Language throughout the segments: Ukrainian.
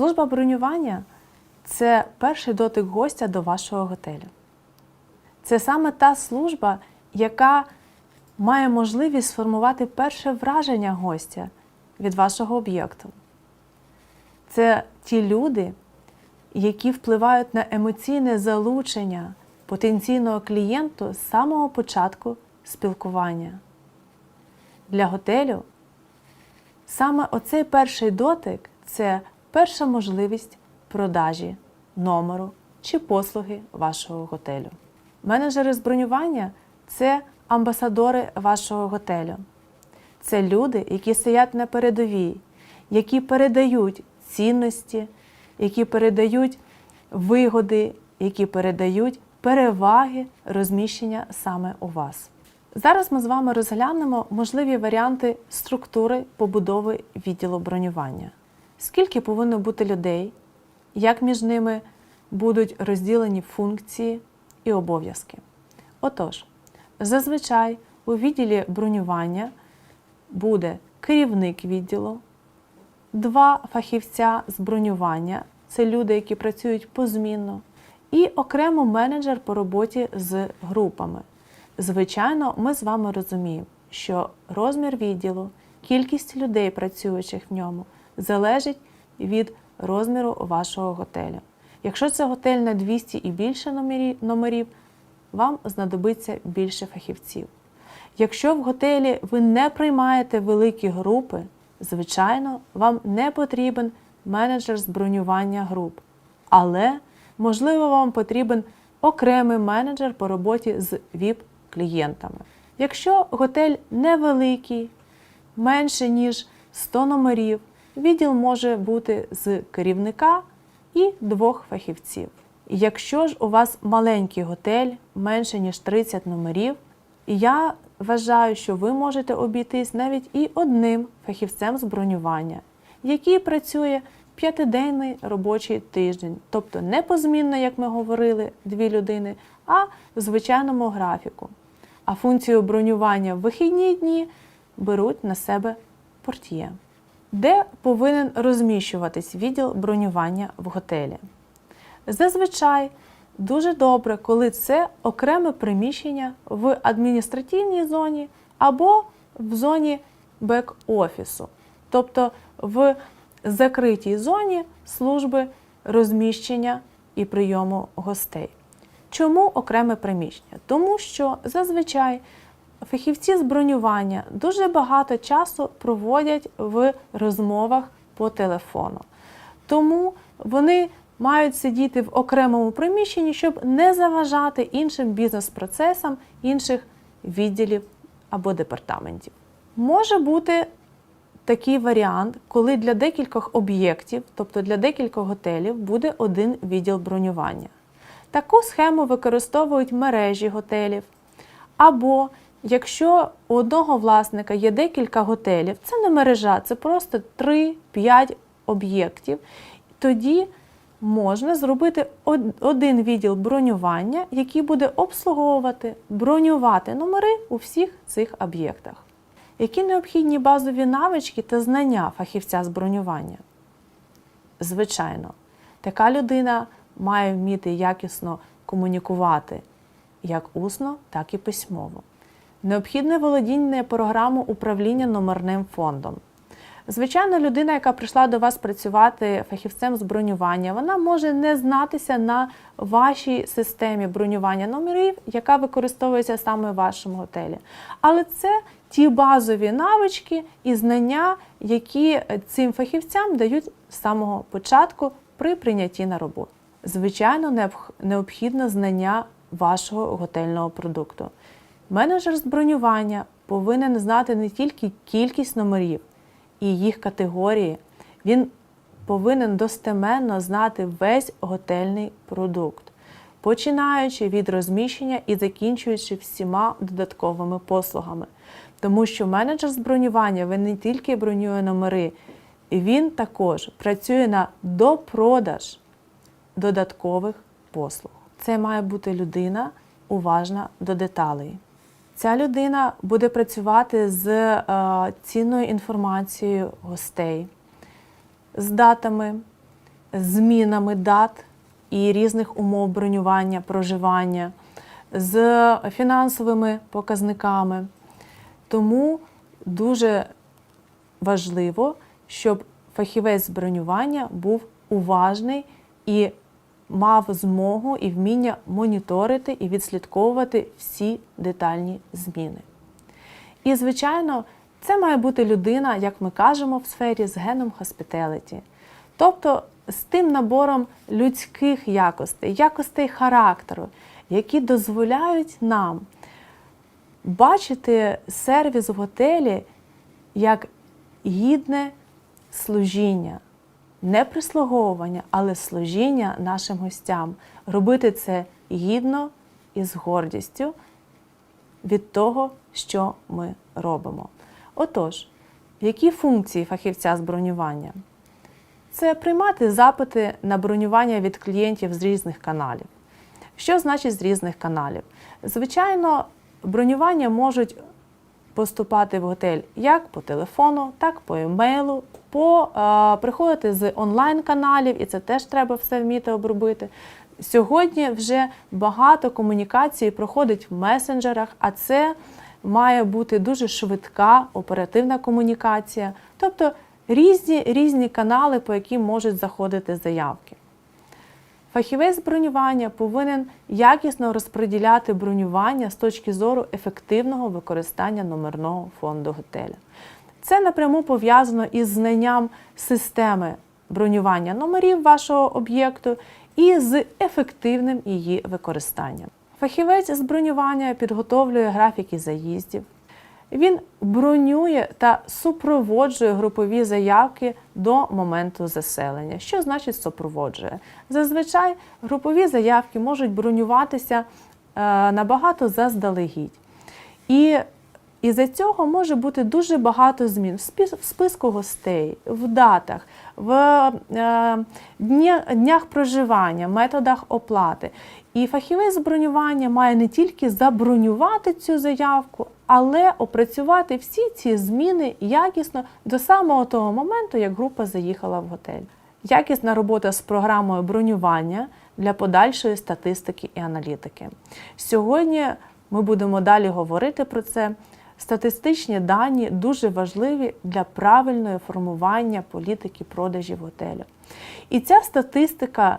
Служба бронювання це перший дотик гостя до вашого готелю. Це саме та служба, яка має можливість сформувати перше враження гостя від вашого об'єкту. Це ті люди, які впливають на емоційне залучення потенційного клієнту з самого початку спілкування. Для готелю саме оцей перший дотик це перша можливість продажі номеру чи послуги вашого готелю. Менеджери з бронювання це амбасадори вашого готелю. Це люди, які стоять на передовій, які передають цінності, які передають вигоди, які передають переваги розміщення саме у вас. Зараз ми з вами розглянемо можливі варіанти структури побудови відділу бронювання. Скільки повинно бути людей, як між ними будуть розділені функції і обов'язки. Отож, зазвичай у відділі бронювання буде керівник відділу, два фахівця з бронювання це люди, які працюють позмінно, і окремо менеджер по роботі з групами. Звичайно, ми з вами розуміємо, що розмір відділу, кількість людей, працюючих в ньому, залежить від розміру вашого готелю. Якщо це готель на 200 і більше номерів, вам знадобиться більше фахівців. Якщо в готелі ви не приймаєте великі групи, звичайно, вам не потрібен менеджер з бронювання груп. Але, можливо, вам потрібен окремий менеджер по роботі з ВІП-клієнтами. Якщо готель невеликий, менше ніж 100 номерів, відділ може бути з керівника і двох фахівців. Якщо ж у вас маленький готель, менше ніж 30 номерів, я вважаю, що ви можете обійтись навіть і одним фахівцем з бронювання, який працює п'ятиденний робочий тиждень, тобто не позмінно, як ми говорили, дві людини, а в звичайному графіку. А функцію бронювання в вихідні дні беруть на себе портьє. Де повинен розміщуватись відділ бронювання в готелі? Зазвичай дуже добре, коли це окреме приміщення в адміністративній зоні або в зоні бек-офісу, тобто в закритій зоні служби розміщення і прийому гостей. Чому окреме приміщення? Тому що зазвичай фахівці з бронювання дуже багато часу проводять в розмовах по телефону. Тому вони мають сидіти в окремому приміщенні, щоб не заважати іншим бізнес-процесам інших відділів або департаментів. Може бути такий варіант, коли для декількох об'єктів, тобто для декількох готелів, буде один відділ бронювання. Таку схему використовують мережі готелів. Або якщо у одного власника є декілька готелів, це не мережа, це просто 3-5 об'єктів, тоді можна зробити один відділ бронювання, який буде обслуговувати, бронювати номери у всіх цих об'єктах. Які необхідні базові навички та знання фахівця з бронювання? Звичайно, така людина має вміти якісно комунікувати як усно, так і письмово. Необхідне володіння програмою управління номерним фондом. Звичайно, людина, яка прийшла до вас працювати фахівцем з бронювання, вона може не знатися на вашій системі бронювання номерів, яка використовується саме в вашому готелі. Але це ті базові навички і знання, які цим фахівцям дають з самого початку при прийнятті на роботу. Звичайно, необх- необхідне знання вашого готельного продукту. Менеджер з бронювання повинен знати не тільки кількість номерів і їх категорії, він повинен достеменно знати весь готельний продукт, починаючи від розміщення і закінчуючи всіма додатковими послугами. Тому що менеджер з бронювання він не тільки бронює номери, він також працює на допродаж додаткових послуг. Це має бути людина уважна до деталей. Ця людина буде працювати з е, цінною інформацією гостей, з датами, змінами дат і різних умов бронювання, проживання, з фінансовими показниками. Тому дуже важливо, щоб фахівець з бронювання був уважний і мав змогу і вміння моніторити і відслідковувати всі детальні зміни. І, звичайно, це має бути людина, як ми кажемо в сфері з геном hospitality. Тобто з тим набором людських якостей, якостей характеру, які дозволяють нам бачити сервіс в готелі як гідне служіння, не прислуговування, але служіння нашим гостям. Робити це гідно і з гордістю від того, що ми робимо. Отож, які функції фахівця з бронювання? Це приймати запити на бронювання від клієнтів з різних каналів. Що значить з різних каналів? Звичайно, бронювання можуть поступати в готель як по телефону, так по емейлу, по е, приходити з онлайн-каналів, і це теж треба все вміти обробити. Сьогодні вже багато комунікацій проходить в месенджерах, а це має бути дуже швидка оперативна комунікація, тобто різні, різні канали, по яким можуть заходити заявки. Фахівець бронювання повинен якісно розподіляти бронювання з точки зору ефективного використання номерного фонду готеля. Це напряму пов'язано із знанням системи бронювання номерів вашого об'єкту і з ефективним її використанням. Фахівець з бронювання підготовлює графіки заїздів. Він бронює та супроводжує групові заявки до моменту заселення. Що значить супроводжує? Зазвичай групові заявки можуть бронюватися е, набагато заздалегідь. І із-за цього може бути дуже багато змін в списку гостей, в датах, в е, днях проживання, методах оплати. І фахівець бронювання має не тільки забронювати цю заявку, але опрацювати всі ці зміни якісно до самого того моменту, як група заїхала в готель. Якісна робота з програмою бронювання для подальшої статистики і аналітики. Сьогодні ми будемо далі говорити про це. Статистичні дані дуже важливі для правильного формування політики продажів готелю. І ця статистика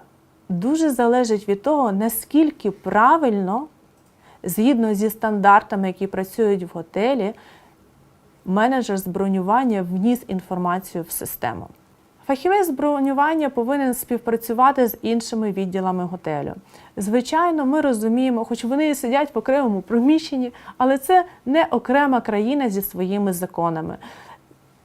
дуже залежить від того, наскільки правильно, згідно зі стандартами, які працюють в готелі, менеджер з бронювання вніс інформацію в систему. Фахівець бронювання повинен співпрацювати з іншими відділами готелю. Звичайно, ми розуміємо, хоч вони і сидять в окремому приміщенні, але це не окрема країна зі своїми законами.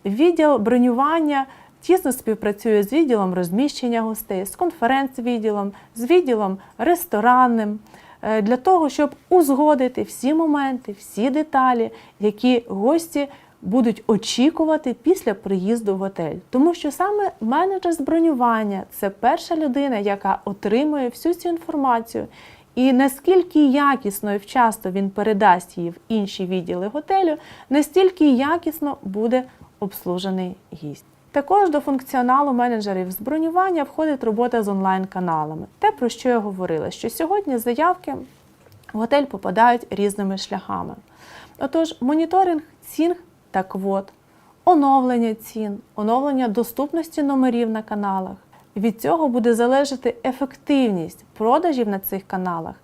Відділ бронювання тісно співпрацює з відділом розміщення гостей, з конференц-відділом, з відділом ресторанним е, для того, щоб узгодити всі моменти, всі деталі, які гості будуть очікувати після приїзду в готель. Тому що саме менеджер з бронювання це перша людина, яка отримує всю цю інформацію. І наскільки якісно і вчасно він передасть її в інші відділи готелю, настільки якісно буде обслужений гість. Також до функціоналу менеджерів з бронювання входить робота з онлайн-каналами. Те, про що я говорила, що сьогодні заявки в готель попадають різними шляхами. Отож, моніторинг цін та квот, оновлення цін, оновлення доступності номерів на каналах. Від цього буде залежати ефективність продажів на цих каналах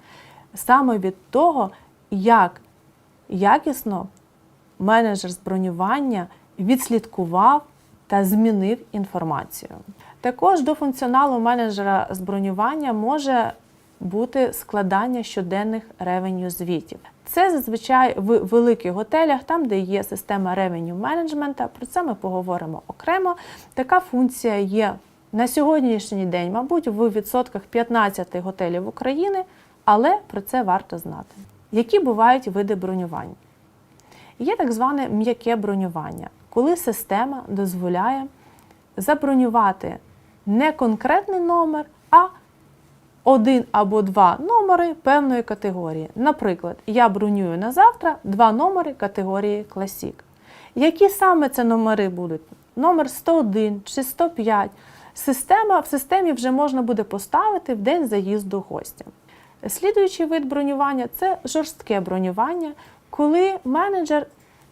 саме від того, як якісно менеджер з бронювання відслідкував та змінив інформацію. Також до функціоналу менеджера з бронювання може бути складання щоденних ревеню звітів. Це зазвичай в великих готелях, там, де є система ревеню менеджмента. Про це ми поговоримо окремо. Така функція є на сьогоднішній день, мабуть, в відсотках 15 готелів України, але про це варто знати. Які бувають види бронювань? Є так зване м'яке бронювання, коли система дозволяє забронювати не конкретний номер, а один або два номери певної категорії. Наприклад, я бронюю на завтра два номери категорії Classic. Які саме це номери будуть? Номер 101 чи 105? система, в системі вже можна буде поставити в день заїзду гостя. Слідуючий вид бронювання це жорстке бронювання, коли менеджер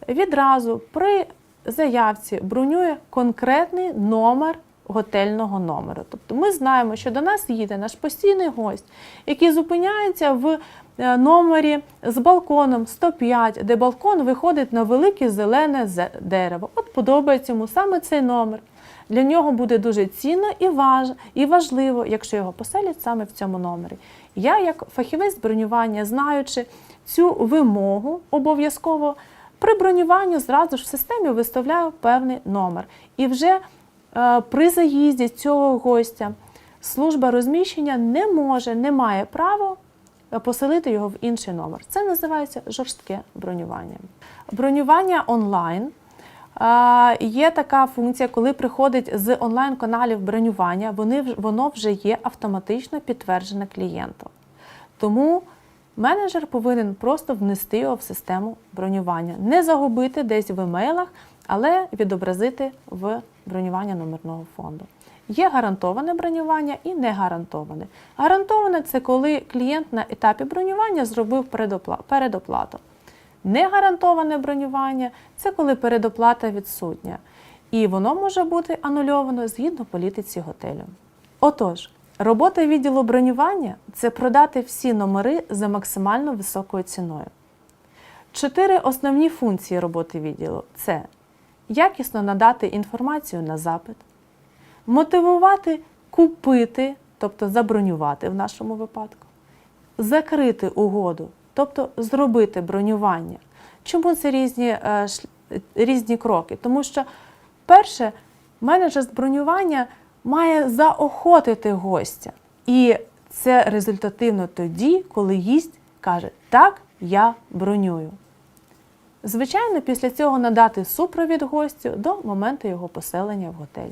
відразу при заявці бронює конкретний номер готельного номеру. Тобто ми знаємо, що до нас їде наш постійний гость, який зупиняється в е, номері з балконом 105, де балкон виходить на велике зелене дерево. От подобається йому саме цей номер. Для нього буде дуже цінно і, важ... і важливо, якщо його поселять саме в цьому номері. Я, як фахівець бронювання, знаючи цю вимогу, обов'язково при бронюванні зразу ж в системі виставляю певний номер. І вже при заїзді цього гостя служба розміщення не може, не має права е, поселити його в інший номер. Це називається жорстке бронювання. Бронювання онлайн. Е, Є така функція, коли приходить з онлайн-каналів бронювання, вони, воно вже є автоматично підтверджене клієнтом. Тому менеджер повинен просто внести його в систему бронювання, не загубити десь в емейлах, але відобразити в бронювання номерного фонду. Є гарантоване бронювання і не гарантоване. Це коли клієнт на етапі бронювання зробив передопла- передоплату. Негарантоване бронювання це коли передоплата відсутня, і воно може бути анульовано згідно політиці готелю. Отож, робота відділу бронювання це продати всі номери за максимально високою ціною. Чотири основні функції роботи відділу це якісно надати інформацію на запит, мотивувати купити, тобто забронювати в нашому випадку, закрити угоду, тобто зробити бронювання. Чому це різні, е, різні кроки? Тому що, перше, менеджер з бронювання має заохотити гостя. І це результативно тоді, коли гість каже: Так, я бронюю. Звичайно, після цього надати супровід гостю до моменту його поселення в готель.